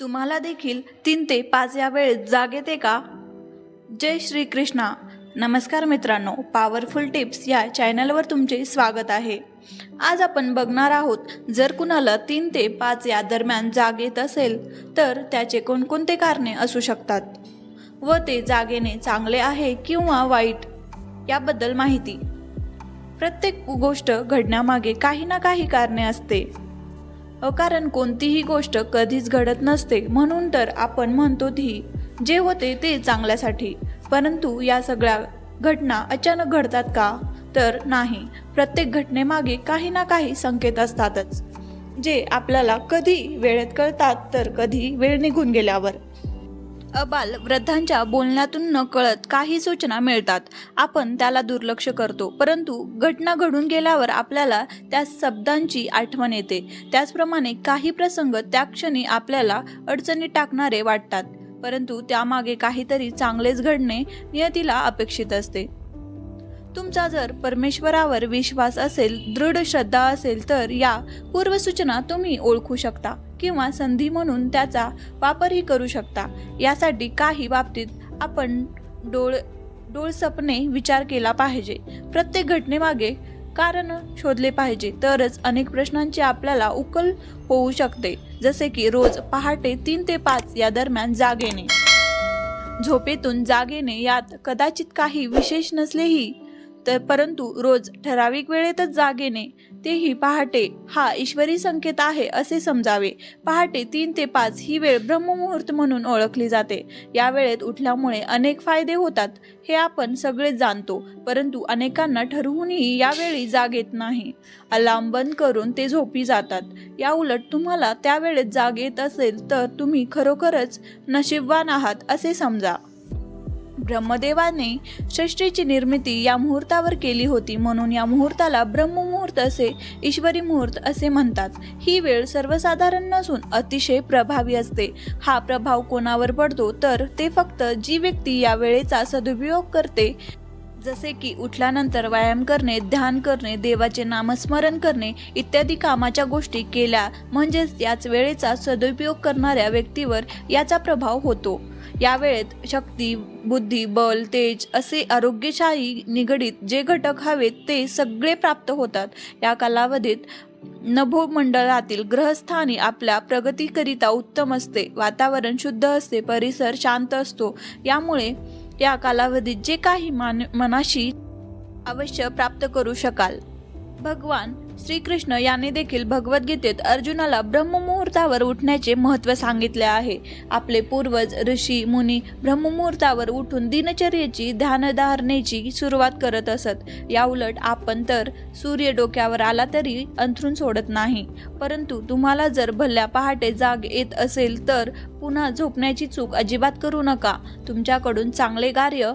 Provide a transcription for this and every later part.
तुम्हाला देखील तीन ते पाच या वेळेत जाग येते का? जय श्री कृष्णा नमस्कार मित्रांनो पॉवरफुल टिप्स या चॅनलवर तुमचे स्वागत आहे. आज आपण बघणार आहोत जर कुणाला तीन ते पाच या दरम्यान जाग येत असेल तर त्याचे कोणकोणते कारणे असू शकतात? व ते जागेने चांगले आहे किंवा वाईट? याबद्दल माहिती. प्रत्येक गोष्ट घडण्यामागे काही ना काही कारणे असते. कारण कोणतीही गोष्ट कधीच घडत नसते म्हणून तर आपण म्हणतो ती. जे होते ते चांगल्यासाठी. परंतु या सगळ्या घटना अचानक घडतात का? तर नाही. प्रत्येक घटनेमागे काही ना काही संकेत असतातच. जे आपल्याला कधी वेळेत कळतात तर कधी वेळ निघून गेल्यावर. अबाल वृद्धांच्या बोलण्यातून न कळत काही सूचना मिळतात. आपण त्याला दुर्लक्ष करतो परंतु घटना घडून गेल्यावर आपल्याला त्या शब्दांची आठवण येते. त्याचप्रमाणे काही प्रसंग त्या क्षणी आपल्याला अडचणीत टाकणारे वाटतात परंतु त्यामागे काहीतरी चांगलेच घडणे नियतीला अपेक्षित असते. तुमचा जर परमेश्वरावर विश्वास असेल दृढ श्रद्धा असेल तर या पूर्वसूचना तुम्ही ओळखू शकता. किंवा संधी म्हणून त्याचा वापरही करू शकता. यासाठी काही बाबतीत आपण डोळ डोळसपणे विचार केला पाहिजे. प्रत्येक घटनेमागे कारण शोधले पाहिजे तरच अनेक प्रश्नांची आपल्याला उकल होऊ शकते. जसे की रोज पहाटे तीन ते पाच या दरम्यान जाग येणे. झोपेतून जाग येणे यात कदाचित काही विशेष नसलेही तर परंतु रोज ठराविक वेळेतच जाग येणे तेही पहाटे. हा ईश्वरी संकेत आहे असे समजावे. पहाटे तीन ते पाच ही वेळ ब्रह्ममुहूर्त म्हणून ओळखली जाते. या वेळेत उठल्यामुळे अनेक फायदे होतात हे आपण सगळेच जाणतो. परंतु अनेकांना ठरवूनही यावेळी जाग येत नाही. अलार्म बंद करून ते झोपी जातात. या उलट तुम्हाला त्या वेळेत जाग येत असेल तर तुम्ही खरोखरच नशीबवान आहात असे समजा. ब्रह्मदेवाने सृष्टीची निर्मिती या मुहूर्तावर केली होती म्हणून या मुहूर्ताला ब्रह्ममुहूर्त असे ईश्वरी मुहूर्त असे म्हणतात. ही वेळ सर्वसाधारण नसून अतिशय प्रभावी असते. हा प्रभाव कोणावर पडतो तर ते फक्त जी व्यक्ती या वेळेचा सदुपयोग करते जसे की उठल्यानंतर व्यायाम करणे ध्यान करणे देवाचे नामस्मरण करणे इत्यादी कामाच्या गोष्टी केल्या. म्हणजेच याच वेळेचा सदुपयोग करणाऱ्या व्यक्तीवर याचा प्रभाव होतो. या वेळेत शक्ती बुद्धी बल तेज असे आरोग्यशाही निगडीत जे घटक हवेत ते सगळे प्राप्त होतात. या कालावधीत नभोमंडळातील ग्रहस्थानी आपल्या प्रगतीकरिता उत्तम असते. वातावरण शुद्ध असते परिसर शांत असतो. यामुळे या कालावधीत जे काही मान मनाशी अवश्य प्राप्त करू शकाल. भगवान श्रीकृष्ण याने देखील भगवद्गीतेत अर्जुनाला ब्रह्ममुहूर्तावर उठण्याचे महत्त्व सांगितले आहे. आपले पूर्वज ऋषी मुनी ब्रह्ममुहूर्तावर उठून दिनचर्येची ध्यानधारणेची सुरुवात करत असत. याउलट आपण तर सूर्य डोक्यावर आला तरी अंथरून सोडत नाही. परंतु तुम्हाला जर भल्या पहाटे जाग येत असेल तर पुन्हा झोपण्याची चूक अजिबात करू नका. तुमच्याकडून चांगले कार्य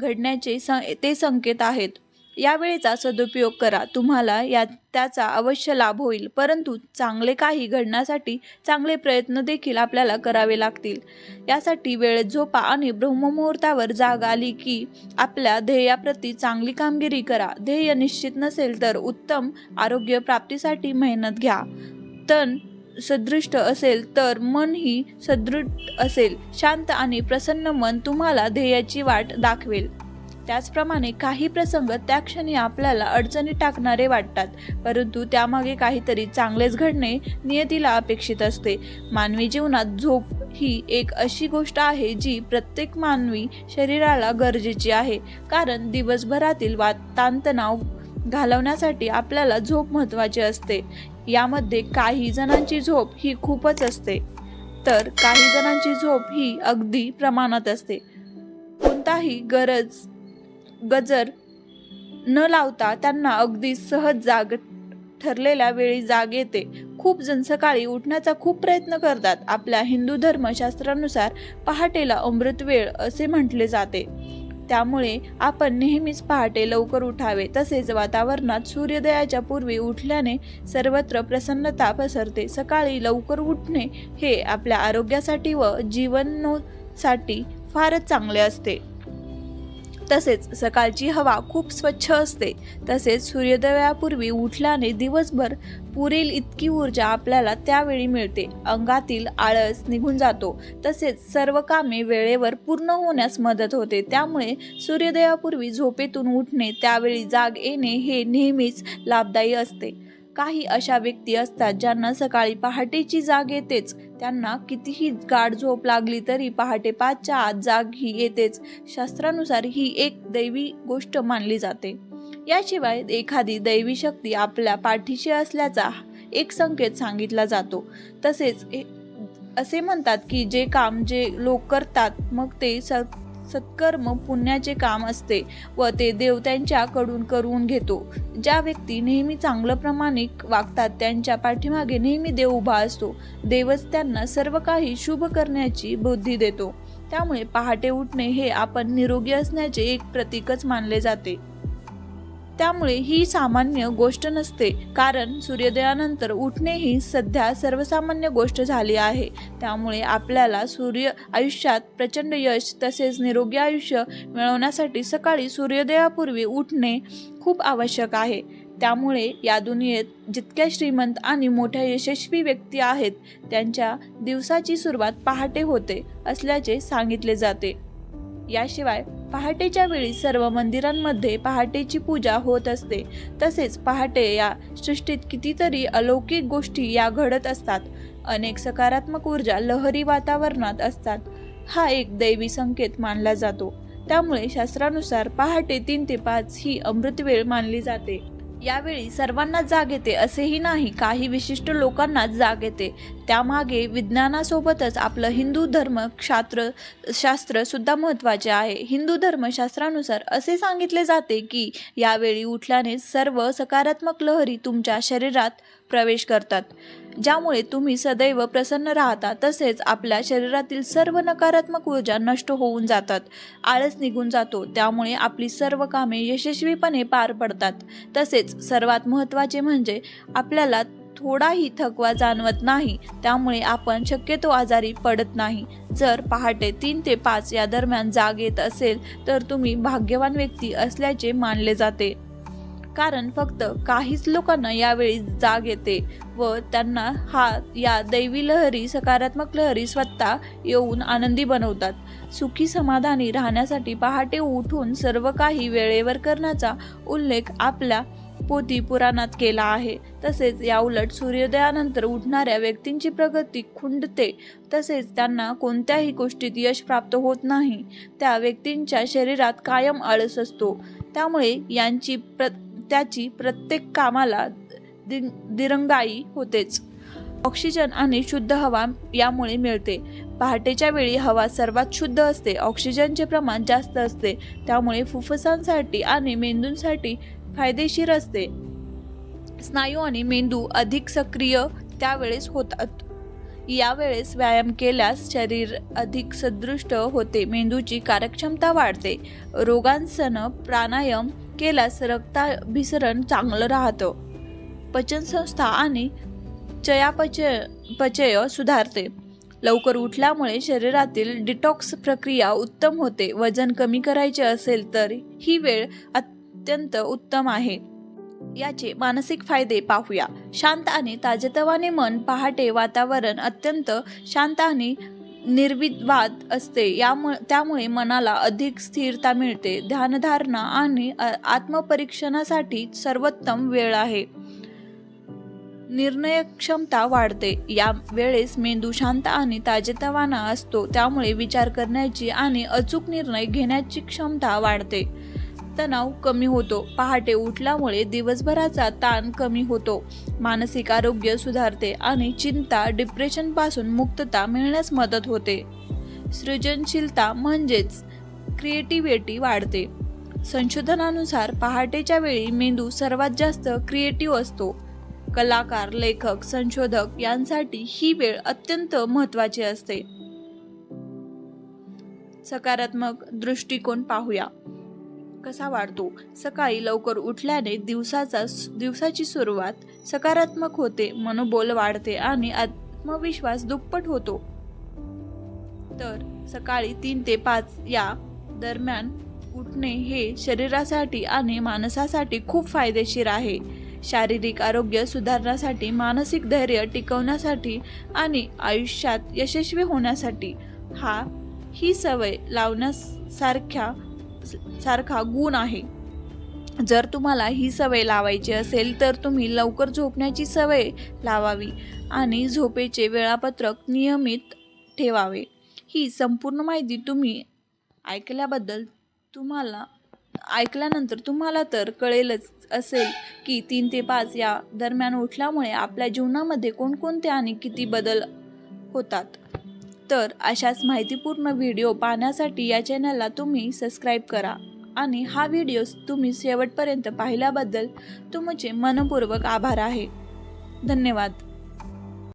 घडण्याचे स ते संकेत आहेत. या वेळेचा सदुपयोग करा. तुम्हाला या त्याचा अवश्य लाभ होईल. परंतु चांगले काही घडण्यासाठी चांगले प्रयत्न देखील आपल्याला करावे लागतील. यासाठी वेळेत झोपा आणि ब्रह्ममुहूर्तावर जाग आली की आपल्या ध्येयाप्रती चांगली कामगिरी करा. ध्येय निश्चित नसेल तर उत्तम आरोग्य प्राप्तीसाठी मेहनत घ्या. तन सदृष्ट असेल तर मनही सदृढ असेल. शांत आणि प्रसन्न मन तुम्हाला ध्येयाची वाट दाखवेल. त्याचप्रमाणे काही प्रसंग त्या क्षणी आपल्याला अडचणी टाकणारे वाटतात. परंतु त्यामागे काहीतरी चांगलेच घडणे नियतीला अपेक्षित असते. मानवी जीवनात झोप ही एक अशी गोष्ट आहे जी प्रत्येक मानवी शरीराला गरजेची आहे. कारण दिवसभरातील वा ताणतणाव घालवण्यासाठी आपल्याला झोप महत्त्वाची असते. यामध्ये काही जणांची झोप ही खूपच असते. तर काही जणांची झोप ही अगदी प्रमाणात असते. कोणताही गरज गजर न लावता त्यांना अगदी सहज जाग ठरलेल्या वेळी जाग येते. खूप जण सकाळी उठण्याचा खूप प्रयत्न करतात. आपल्या हिंदू धर्मशास्त्रानुसार पहाटेला अमृत वेळ असे म्हटले जाते. त्यामुळे आपण नेहमीच पहाटे लवकर उठावे. तसेच वातावरणात सूर्योदयाच्या पूर्वी उठल्याने सर्वत्र प्रसन्नता पसरते. सकाळी लवकर उठणे हे आपल्या आरोग्यासाठी व जीवनासाठी फारच चांगले असते. तसेच सकाळची हवा खूप स्वच्छ असते. तसेच सूर्योदयापूर्वी उठल्याने दिवसभर पुरेल इतकी ऊर्जा आपल्याला त्यावेळी मिळते. अंगातील आळस निघून जातो. तसेच सर्व कामे वेळेवर पूर्ण होण्यास मदत होते. त्यामुळे सूर्योदयापूर्वी झोपेतून उठणे त्यावेळी जाग येणे हे नेहमीच लाभदायी असते. काही अशा व्यक्ती असतात ज्यांना सकाळी पहाटेची जाग येतेच. त्यांना कितीही गाढ झोप लागली तरी पहाटे पाचच्या आत जाग ही येतेच. शास्त्रानुसार ही एक दैवी गोष्ट मानली जाते. याशिवाय एखादी दैवी शक्ती आपल्या पाठीशी असल्याचा एक संकेत सांगितला जातो. तसेच ए- असे म्हणतात की जे काम जे लोक करतात मग ते स सत्कर्म पुण्याचे काम असते व ते देव त्यांच्याकडून करून घेतो. ज्या व्यक्ती नेहमी चांगलं प्रामाणिक वागतात त्यांच्या पाठीमागे नेहमी देव उभा असतो. देवच त्यांना सर्व काही शुभ करण्याची बुद्धी देतो. त्यामुळे पहाटे उठणे हे आपण निरोगी असण्याचे एक प्रतीकच मानले जाते. त्यामुळे ही सामान्य गोष्ट नसते. कारण सूर्योदयानंतर उठणे ही सध्या सर्वसामान्य गोष्ट झाली आहे. त्यामुळे आपल्याला सूर्य आयुष्यात प्रचंड यश तसेच निरोगी आयुष्य मिळवण्यासाठी सकाळी सूर्योदयापूर्वी उठणे खूप आवश्यक आहे. त्यामुळे या दुनियेत जितक्या श्रीमंत आणि मोठ्या यशस्वी व्यक्ती आहेत त्यांच्या दिवसाची सुरुवात पहाटे होते असल्याचे सांगितले जाते. याशिवाय पहाटेच्या वेळी सर्व मंदिरांमध्ये पहाटेची पूजा होत असते. तसेच पहाटे या सृष्टीत कितीतरी अलौकिक गोष्टी या घडत असतात. अनेक सकारात्मक ऊर्जा लहरी वातावरणात असतात. हा एक दैवी संकेत मानला जातो. त्यामुळे शास्त्रानुसार पहाटे तीन ते पाच ही अमृत वेळ मानली जाते. यावेळी सर्वांना जाग येते असेही नाही काही विशिष्ट लोकांना जाग येते. त्यामागे विज्ञानासोबतच आपलं हिंदू धर्म शास्त्र शास्त्र सुद्धा महत्त्वाचे आहे. हिंदू धर्मशास्त्रानुसार असे सांगितले जाते की यावेळी उठल्याने सर्व सकारात्मक लहरी तुमच्या शरीरात प्रवेश करतात. ज्यामुळे तुम्ही सदैव प्रसन्न राहता तसेच आपल्या शरीरातील सर्व नकारात्मक ऊर्जा नष्ट होऊन जातात आळस निघून जातो त्यामुळे आपली सर्व कामे यशस्वीपणे पार पडतात. तसेच सर्वात महत्त्वाचे म्हणजे आपल्याला थोडाही थकवा जाणवत नाही त्यामुळे आपण शक्यतो आजारी पडत नाही. जर पहाटे तीन ते पाच या दरम्यान जाग येत असेल तर तुम्ही भाग्यवान व्यक्ती असल्याचे मानले जाते. कारण फक्त काहीच लोकांना यावेळी जाग येते व त्यांना हा या दैवी लहरी सकारात्मक लहरी स्वतः येऊन आनंदी बनवतात. सुखी समाधानी राहण्यासाठी पहाटे उठून सर्व काही वेळेवर करण्याचा उल्लेख आपल्या पोथी पुराणात केला आहे. तसेच या उलट सूर्योदयानंतर उठणाऱ्या व्यक्तींची प्रगती खुंडते तसेच त्यांना कोणत्याही गोष्टीत यश प्राप्त होत नाही. त्या व्यक्तींच्या शरीरात कायम आळस असतो. त्यामुळे यांची प्र त्याची प्रत्येक कामाला दिरंगाई होतेच. ऑक्सिजन आणि शुद्ध हवा यामुळे मिळते. पहाटेच्या वेळी हवा सर्वात शुद्ध असते. ऑक्सिजनचे प्रमाण जास्त असते. त्यामुळे फुफ्फुसांसाठी आणि मेंदूंसाठी फायदेशीर असते. स्नायू आणि मेंदू अधिक सक्रिय त्यावेळेस होतात. यावेळेस व्यायाम केल्यास शरीर अधिक सदृष्ट होते. मेंदूची कार्यक्षमता वाढते. रोगांसनं प्राणायाम केल्यास रक्ताभिसरण चांगलं राहतं. पचनसंस्था आणि चयापचय पचय सुधारते. लवकर उठल्यामुळे शरीरातील डिटॉक्स प्रक्रिया उत्तम होते. वजन कमी करायचे असेल तर ही वेळ अत्यंत उत्तम आहे. याचे मानसिक फायदे पाहूया. शांत आणि ताजेतवाने मन पहाटे वातावरण अत्यंत शांत आणि निर्विवाद असते. यामुळे त्यामुळे मनाला अधिक स्थिरता मिळते. ध्यानधारणा आणि आत्मपरीक्षणासाठी सर्वोत्तम वेळ आहे. निर्णय क्षमता वाढते. या वेळेस मेंदू शांत आणि ताजेतवाना असतो. त्यामुळे विचार करण्याची आणि अचूक निर्णय घेण्याची क्षमता वाढते. तणाव कमी होतो. पहाटे उठल्यामुळे दिवसभराचा ताण कमी होतो. मानसिक आरोग्य सुधारते आणि चिंता डिप्रेशनपासून मुक्तता मिळण्यास मदत होते. सृजनशीलता म्हणजेच क्रिएटिव्हिटी वाढते. संशोधनानुसार पहाटेच्या वेळी मेंदू सर्वात जास्त क्रिएटिव्ह असतो. कलाकार लेखक संशोधक यांसाठी ही वेळ अत्यंत महत्त्वाची असते. सकारात्मक दृष्टिकोन पाहूया. कसा वाढतो? सकाळी लवकर उठल्याने दिवसाचा दिवसाची सुरुवात सकारात्मक होते मनोबल वाढते आणि आत्मविश्वास दुप्पट होतो. तर सकाळी तीन ते पाच या दरम्यान उठणे हे शरीरासाठी आणि मानसासाठी खूप फायदेशीर आहे. शारीरिक आरोग्य सुधारण्यासाठी मानसिक धैर्य टिकवण्यासाठी आणि आयुष्यात यशस्वी होण्यासाठी हा ही सवय लावण्यासारख्या सारखा गुण आहे. जर तुम्हाला ही सवय लावायची असेल तर तुम्ही लवकर झोपण्याची सवय लावावी आणि झोपेचे वेळापत्रक नियमित ठेवावे. ही संपूर्ण माहिती तुम्ही ऐकल्याबद्दल तुम्हाला ऐकल्यानंतर तुम्हाला तर कळेलच असेल की तीन ते पाच या दरम्यान उठल्यामुळे आपल्या जीवनामध्ये कोणकोणते आणि किती बदल होतात. तर अशाच माहितीपूर्ण व्हिडिओ पाहण्यासाठी या चॅनलला तुम्ही सबस्क्राईब करा. आणि हा व्हिडिओ तुम्ही शेवटपर्यंत पाहिल्याबद्दल तुमचे मनपूर्वक आभार आहे. धन्यवाद.